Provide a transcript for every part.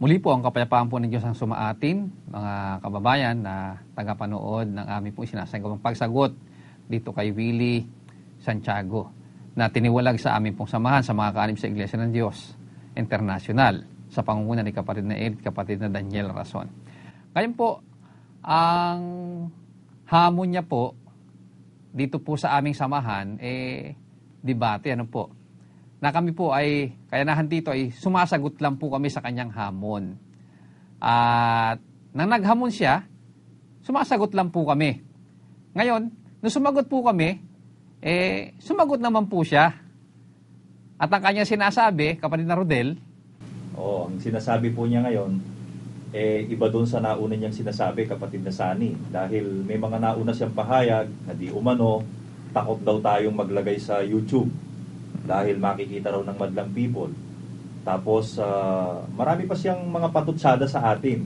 Muli po ang kapayapaan po ng Diyos ang sumaatin, mga kababayan na tagapanood ng aming po sinasagawang pagsagot dito kay Willie Santiago na tiniwalag sa aming pong samahan sa mga kaanib sa Iglesia ng Diyos International sa pangunguna ni kapatid na Ed, kapatid na Daniel Rason. Ngayon po, ang hamon niya po dito po sa aming samahan, eh, debate, ano po, na kami po ay, kaya nahan dito ay sumasagot lang po kami sa kanyang hamon. At nang naghamon siya, sumasagot lang po kami. Ngayon, nung sumagot po kami, eh, sumagot naman po siya. At ang kanyang sinasabi, kapatid na Rodel, Oo, ang sinasabi po niya ngayon, eh, iba doon sa nauna niyang sinasabi, kapatid na Sani. Dahil may mga nauna siyang pahayag na di umano, takot daw tayong maglagay sa YouTube dahil makikita raw ng madlang people. Tapos, ah, marami pa siyang mga patutsada sa atin.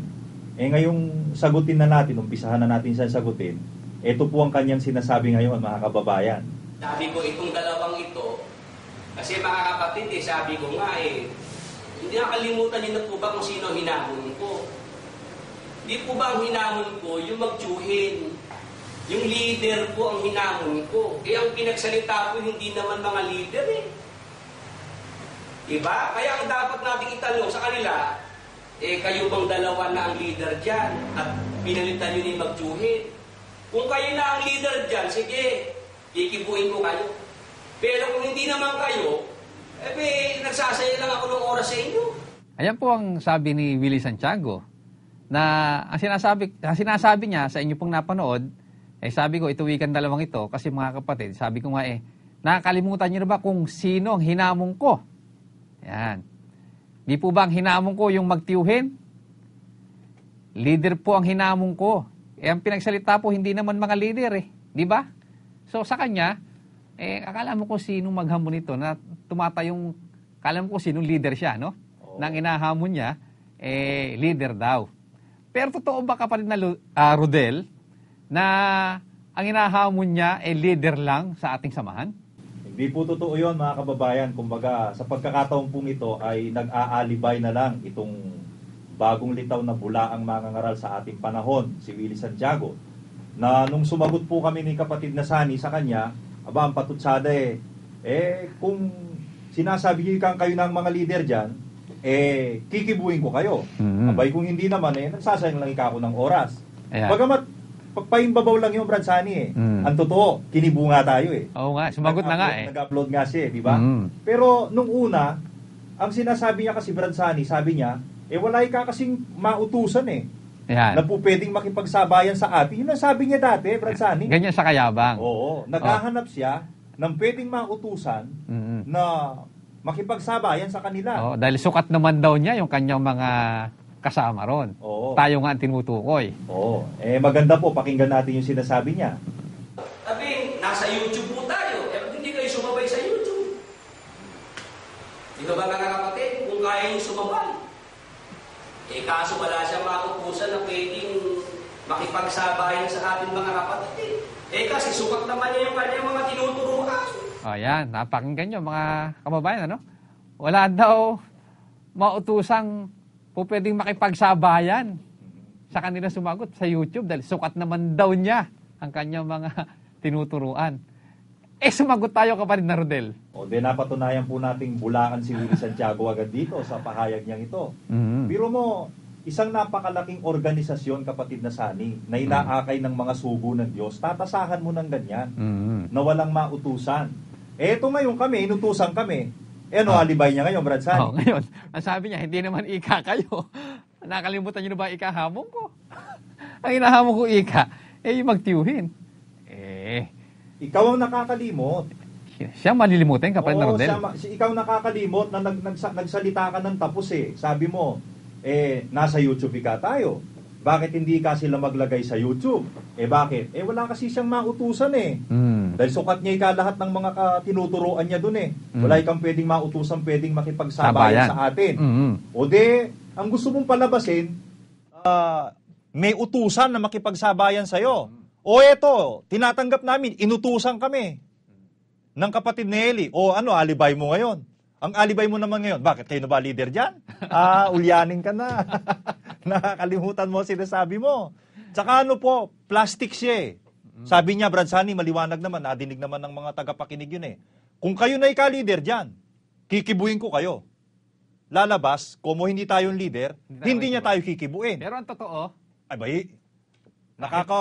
Eh ngayong sagutin na natin, umpisahan na natin siya sagutin, ito po ang kanyang sinasabi ngayon, mga kababayan. Sabi ko, itong dalawang ito, kasi mga kapatid, eh, sabi ko nga eh, hindi nakalimutan niyo na po ba kung sino hinamon ko? Di po ba ang hinamon ko, yung magtsuhin? Yung leader po ang hinamon ko. Eh, ang pinagsalita po, hindi naman mga leader eh. Diba? Kaya ang dapat nating itanong sa kanila, eh, kayo bang dalawa na ang leader dyan? At pinalitan nyo ni magtsuhin? Kung kayo na ang leader dyan, sige, ikibuin ko kayo. Pero kung hindi naman kayo, eh, may nagsasaya lang ako ng oras sa inyo. ayan po ang sabi ni Willie Santiago, na ang sinasabi, ang sinasabi niya sa inyo pong napanood, eh sabi ko, ituwikan dalawang ito, kasi mga kapatid, sabi ko nga eh, nakakalimutan niyo na ba kung sino ang hinamon ko? Yan. Di po ba ang hinamon ko yung magtiyuhin? Leader po ang hinamon ko. Eh, ang pinagsalita po, hindi naman mga leader eh. Di ba? So, sa kanya, eh, akala mo ko sino maghamon nito na tumatayong, akala mo ko sino leader siya, no? Oo. Nang inahamon niya, eh, leader daw. Pero totoo ba kapatid na ah, Rodel, na ang inahamon niya, eh, leader lang sa ating samahan? Hindi po totoo yun mga kababayan. Kumbaga, sa pagkakataon pong ito ay nag-aalibay na lang itong bagong litaw na bula ang mga ngaral sa ating panahon, si Willie Santiago. Na nung sumagot po kami ni kapatid na Sani sa kanya, aba ang patutsada eh, eh kung sinasabi niyo kang kayo ng mga leader dyan, eh kikibuin ko kayo. Mhm. Abay kung hindi naman eh, nagsasayang lang ikaw ng oras. Ayan. Bagamat, paimbabaw lang yung Brad Sani eh. Mm. Ang totoo, kinibunga tayo eh. Oo nga, sumagot na nga eh. Nag-upload nga siya, eh, di ba? Mm. Pero nung una, ang sinasabi niya kasi Brad Sani, sabi niya, eh wala ka kasing mautusan eh. Yan. Na po pwedeng makipagsabayan sa atin. Yun ang sabi niya dati, Brad Sani. Ganyan sa kayabang. Oo, naghahanap siya ng pwedeng mautusan Mm-mm. na makipagsabayan sa kanila. Oo, dahil sukat naman daw niya yung kanyang mga kasama ron. Oo. Tayo nga ang tinutukoy. Oo. Eh maganda po, pakinggan natin yung sinasabi niya. Sabi, nasa YouTube po tayo. Eh, ba't hindi kayo sumabay sa YouTube? Di ba ba mga kapatid, kung kaya yung sumabay? Eh, kaso wala siyang maupusan na pwedeng makipagsabayan sa ating mga kapatid. Eh, kasi sukat naman niya yung kanyang mga tinuturuan. O yan, napakinggan nyo mga kababayan, ano? Wala daw mautusang po pwedeng makipagsabayan sa kanila sumagot sa YouTube dahil sukat naman daw niya ang kanyang mga tinuturuan. Eh, sumagot tayo kapatid na Rodel. O, de napatunayan po nating bulakan si Willie Santiago agad dito sa pahayag niyang ito. Mhm. Biro mo, isang napakalaking organisasyon, kapatid na Sani, na inaakay ng mga sugo ng Diyos, tatasahan mo ng ganyan, Mhm. na walang mautusan. Eh, ito ngayon kami, inutusan kami. Eh, ano, Ah. alibay niya ngayon, Brad Sani? Oh, ngayon, ang sabi niya, hindi naman ika kayo. Nakalimutan niyo na ba ika hamon ko? ang inahamon ko ika, eh yung magtiyuhin. Eh, Ikaw ang nakakalimot. siya malilimutin kapatid na Rodel. siya si, ikaw nakakalimot na nag, nagsa- nagsalita ka ng tapos eh. Sabi mo, eh, nasa YouTube ka tayo. Bakit hindi ka sila maglagay sa YouTube? Eh bakit? Eh wala kasi siyang mautusan eh. Mm. Dahil sukat niya ika lahat ng mga ka- tinuturuan niya dun eh. Mm. Wala ikang pwedeng mautusan, pwedeng makipagsabayan Sabayan. sa atin. Mhm. O de, ang gusto mong palabasin, ah, may utusan na makipagsabayan sa'yo. O eto, tinatanggap namin, inutusan kami ng kapatid ni Eli. O ano, alibay mo ngayon. Ang alibay mo naman ngayon, bakit kayo na ba leader dyan? Ah, ulyanin ka na. Nakakalimutan mo ang sinasabi mo. Tsaka ano po, plastic siya eh. Sabi niya, Brad Sani, maliwanag naman, nadinig naman ng mga tagapakinig yun eh. Kung kayo na ika-leader dyan, kikibuin ko kayo. Lalabas, kumo hindi tayong leader, Hindi hindi niya tayo kikibuin. Pero ang totoo, Ay bay, nakaka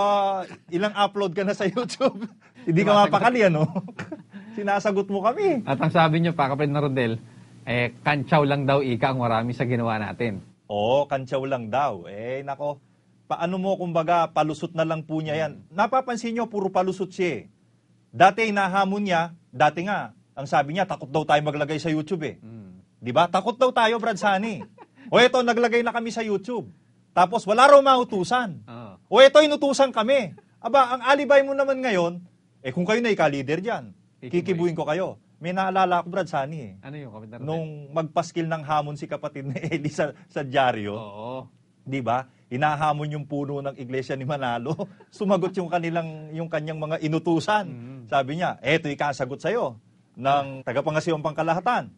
ilang upload ka na sa YouTube. Hindi ka mapakali ano. Sinasagot mo kami. at ang sabi niyo pa, kapatid na Rodel, eh, kantsaw lang daw ika ang marami sa ginawa natin. Oo, kantsaw lang daw. Eh, nako, paano mo kumbaga palusot na lang po niya yan. Napapansin niyo, puro palusot siya eh. Dati nahamon niya, dati nga, ang sabi niya, takot daw tayo maglagay sa YouTube eh. Mm. Di ba? Takot daw tayo, Brad Sani. o eto, naglagay na kami sa YouTube. Tapos wala raw mautusan. Oo. O ito, inutusan kami. Aba, ang alibay mo naman ngayon, eh kung kayo na ika-leader dyan, Kikibuin. ko kayo. May naalala ako, Brad Sani eh. Ano yung kapatid na? Nung magpaskil ng hamon si kapatid ni Eli sa, sa dyaryo, Oo. di ba? Hinahamon yung puno ng iglesia ni Manalo. Sumagot yung kanilang yung kanyang mga inutusan. Mhm. Sabi niya, eto ikasagot sa ng tagapangasiwang pangkalahatan.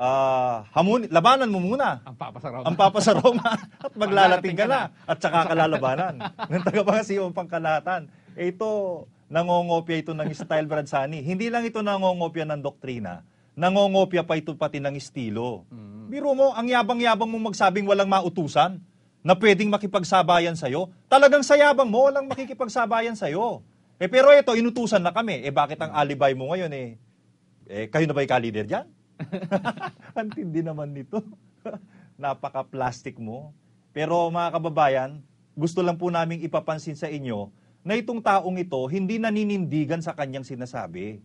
Ah, hamon, labanan mo muna Ang papasaraw. ang Papa sa Roma at maglalating ka na at saka kalalabanan ng tagapangasiwang pangkalahatan. Eh, ito, nangongopya ito ng style Brad Sani. Hindi lang ito nangongopya ng doktrina, nangongopya pa ito pati ng estilo. Mm. Biro mo, ang yabang-yabang mo magsabing walang mautusan na pwedeng makipagsabayan sa'yo. Talagang sayabang mo, walang makikipagsabayan sa'yo. Eh, pero ito, inutusan na kami. Eh, bakit ang alibay mo ngayon eh? Eh, kayo na ba ka-leader dyan? Antindi naman nito. Napaka-plastic mo. Pero mga kababayan, gusto lang po naming ipapansin sa inyo na itong taong ito hindi naninindigan sa kanyang sinasabi.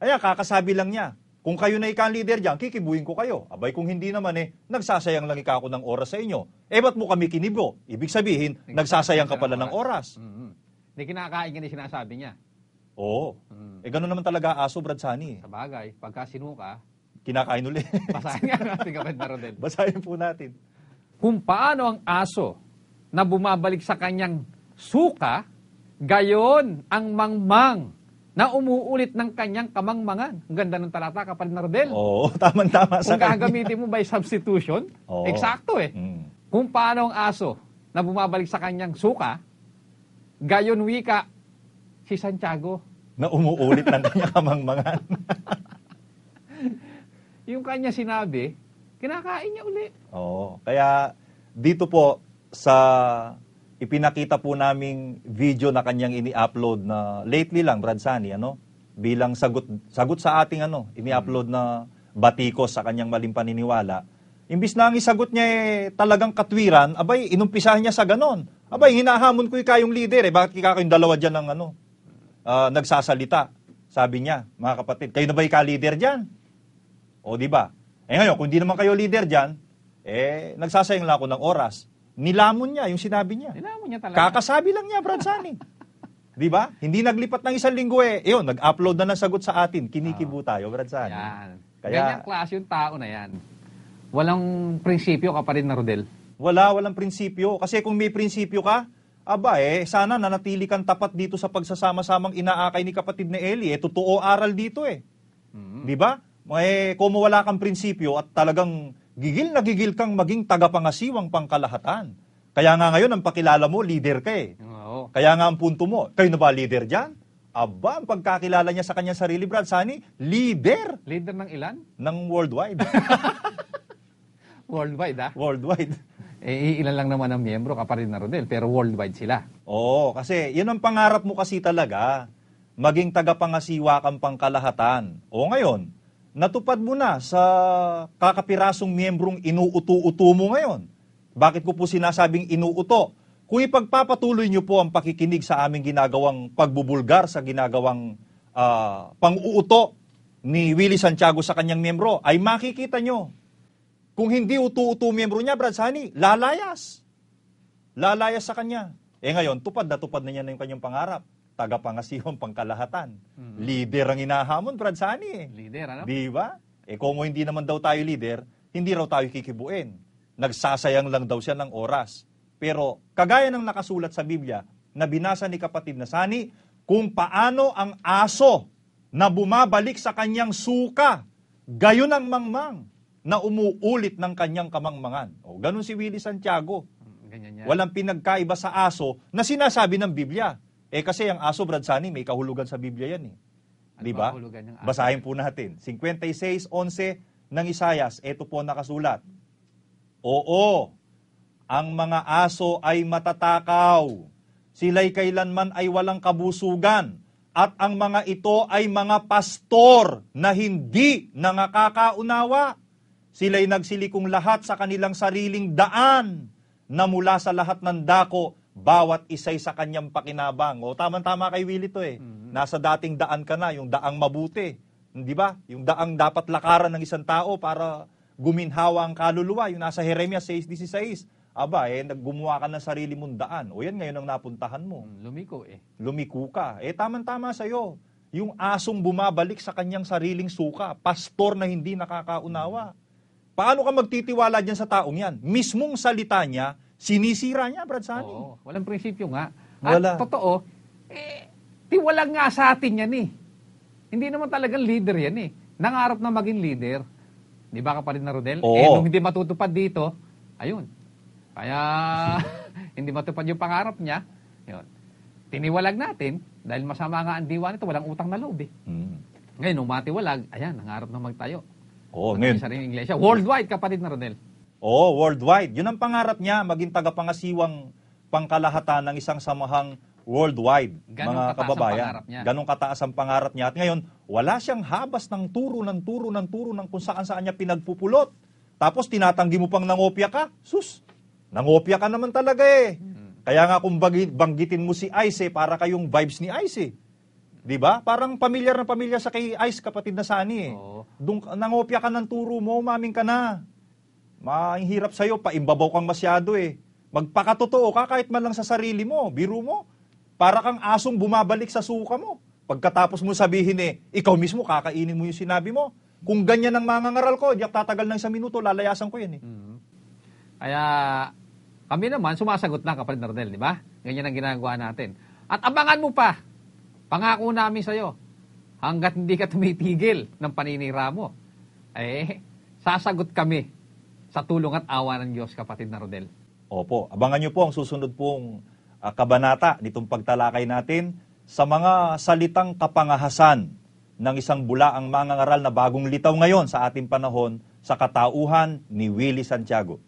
Ayan, kakasabi lang niya, kung kayo na ika leader dyan, kikibuin ko kayo. Abay, kung hindi naman eh, nagsasayang lang ika ako ng oras sa inyo. Eh, ba't mo kami kinibo? Ibig sabihin, nagsasayang ka pala ng oras. Mm. Hindi kinakain ka sinasabi niya. Oo. Mm. Eh, gano'n naman talaga aso, Brad Sani. Sa bagay, pagka sinuka, Kinakain ulit. pasahin nga natin kapatid na Rodel. Basahin po natin. Kung paano ang aso na bumabalik sa kanyang suka, gayon ang mangmang na umuulit ng kanyang kamangmangan. Ang ganda ng talata, kapatid na Rodel. Oo, tama-tama sa Kung gagamitin mo by substitution, Oo. eksakto eh. Mm. Kung paano ang aso na bumabalik sa kanyang suka, gayon wika si Santiago. Na umuulit ng kanyang kamangmangan. Yung kanya sinabi, kinakain niya uli. Oo. Kaya dito po sa ipinakita po naming video na kanyang ini-upload na lately lang Brad Sani ano bilang sagot sagot sa ating ano ini-upload na batikos sa kanyang maling paniniwala. Imbis na ang isagot niya eh, talagang katwiran, abay, inumpisahan niya sa ganon. Abay, hinahamon ko kayong leader eh. Bakit kaya kayong dalawa dyan ng ano, ah, nagsasalita? Sabi niya, mga kapatid, kayo na ba ka-leader dyan? O di ba? Eh ngayon, kung di naman kayo leader diyan, eh nagsasayang lang ako ng oras. Nilamon niya yung sinabi niya. Nilamon niya talaga. Kakasabi lang niya, Brad Sani. di ba? Hindi naglipat ng isang linggo eh. Eyon, nag-upload na ng sagot sa atin. Kinikibo tayo, Brad Sani. Yan. Kaya- Ganyang klase yung tao na yan. Walang prinsipyo kapatid na Rodel. Wala, walang prinsipyo. Kasi kung may prinsipyo ka, aba eh, sana nanatili kang tapat dito sa pagsasama-samang inaakay ni kapatid ni Eli. Eh, totoo aral dito eh. Mm. Di ba? Eh, kung wala kang prinsipyo at talagang gigil na gigil kang maging tagapangasiwang pangkalahatan. Kaya nga ngayon, ang pakilala mo, leader ka eh. Oo. Kaya nga ang punto mo, kayo na ba leader dyan? Aba, ang pagkakilala niya sa kanyang sarili, Brad Sani, leader Leader ng ilan? ng worldwide. Worldwide ah. worldwide. Eh, ilan lang naman ang miyembro kapatid na Rodel, pero worldwide sila. Oo, kasi yun ang pangarap mo kasi talaga. Maging tagapangasiwa kang pangkalahatan. O ngayon, natupad mo na sa kakapirasong miyembrong inuuto-uto mo ngayon. Bakit ko po sinasabing inuuto? Kung ipagpapatuloy niyo po ang pakikinig sa aming ginagawang pagbubulgar sa ginagawang ah, pang-uuto ni Willie Santiago sa kanyang miyembro, ay makikita nyo. Kung hindi uto-uto miyembro niya, Brad Sani, lalayas lalayas sa kanya. Eh ngayon, tupad na tupad na niya na yung kanyang pangarap. Tagapangasiwang pangkalahatan. Leader ang inahamon, Brad Sani eh. Leader, ano? Di ba? Eh kung hindi naman daw tayo leader, hindi raw tayo kikibuin. Nagsasayang lang daw siya ng oras. Pero kagaya ng nakasulat sa Biblia na binasa ni kapatid na Sani, kung paano ang aso na bumabalik sa kanyang suka, gayon ang mangmang na umuulit ng kanyang kamangmangan. O, ganun si Willie Santiago. Mm, Ganyan yan. Walang pinagkaiba sa aso na sinasabi ng Biblia. Eh kasi ang aso, Brad Sani, may kahulugan sa Biblia yan eh. Ano Di ba? Basahin po natin. 56.11 ng Isayas. Ito po nakasulat. Oo, ang mga aso ay matatakaw. Sila'y kailanman ay walang kabusugan. At ang mga ito ay mga pastor na hindi nangakakaunawa. Sila'y nagsilikong lahat sa kanilang sariling daan na mula sa lahat ng dako, bawat isa'y sa kanyang pakinabang. O tama-tama kay Willie to eh. Nasa dating daan ka na, yung daang mabuti. Di ba? Yung daang dapat lakaran ng isang tao para guminhawa ang kaluluwa. Yung nasa Jeremiah 6.16. Aba, eh, naggumawa ka ng sarili mong daan. O yan ngayon ang napuntahan mo Mm, Lumiko eh. lumiko ka. Eh, tamang-tama sa'yo. Yung asong bumabalik sa kanyang sariling suka, pastor na hindi nakakaunawa. Paano ka magtitiwala dyan sa taong yan? Mismong salita niya, sinisira niya, Brad Sani. Oo, walang prinsipyo nga. At Wala. totoo, eh, tiwalag nga sa atin yan eh. Hindi naman talagang leader yan eh. Nangarap na maging leader. Di ba kapatid na Rodel? Oo. Eh, nung hindi matutupad dito, ayun. Kaya, hindi matupad yung pangarap niya. Yun. Tiniwalag natin, dahil masama nga ang diwa nito, walang utang na loob eh. Hmm. Ngayon, nung matiwalag, ayan, nangarap na magtayo. Oo, Ng ngayon. sariling iglesia. Worldwide, kapatid na Rodel. Oo, worldwide. Yun ang pangarap niya, maging tagapangasiwang pangkalahatan ng isang samahang worldwide, Ganong mga kababayan. Ganong kataas ang pangarap niya. At ngayon, wala siyang habas ng turo, ng turo, ng turo, ng kung saan saan niya pinagpupulot. Tapos tinatanggi mo pang nangopya ka. Sus, nangopya ka naman talaga eh. Kaya nga kung bagi- banggitin mo si Ice eh, para kayong vibes ni Ice eh. 'Di ba? Parang pamilyar na pamilyar sa kay Ice kapatid na Sani eh. Oo. Dung nangopya ka ng turo mo, maming ka na. Mahirap sa'yo, paimbabaw kang masyado eh. Magpakatotoo ka kahit man lang sa sarili mo, biro mo. Para kang asong bumabalik sa suka mo. Pagkatapos mo sabihin eh, ikaw mismo kakainin mo yung sinabi mo. Kung ganyan ang mga ngaral ko, di ako tatagal ng isang minuto, lalayasan ko yan eh. Kaya kami naman sumasagot na kapatid Nardel, di ba? Ganyan ang ginagawa natin. At abangan mo pa, pangako namin sa'yo, hanggat hindi ka tumitigil ng paninira mo, eh, sasagot kami sa tulong at awa ng Diyos, kapatid na Rodel. Opo, abangan nyo po ang susunod pong ah, kabanata nitong pagtalakay natin sa mga salitang kapangahasan ng isang bulaang mangangaral na bagong litaw ngayon sa ating panahon sa katauhan ni Willie Santiago.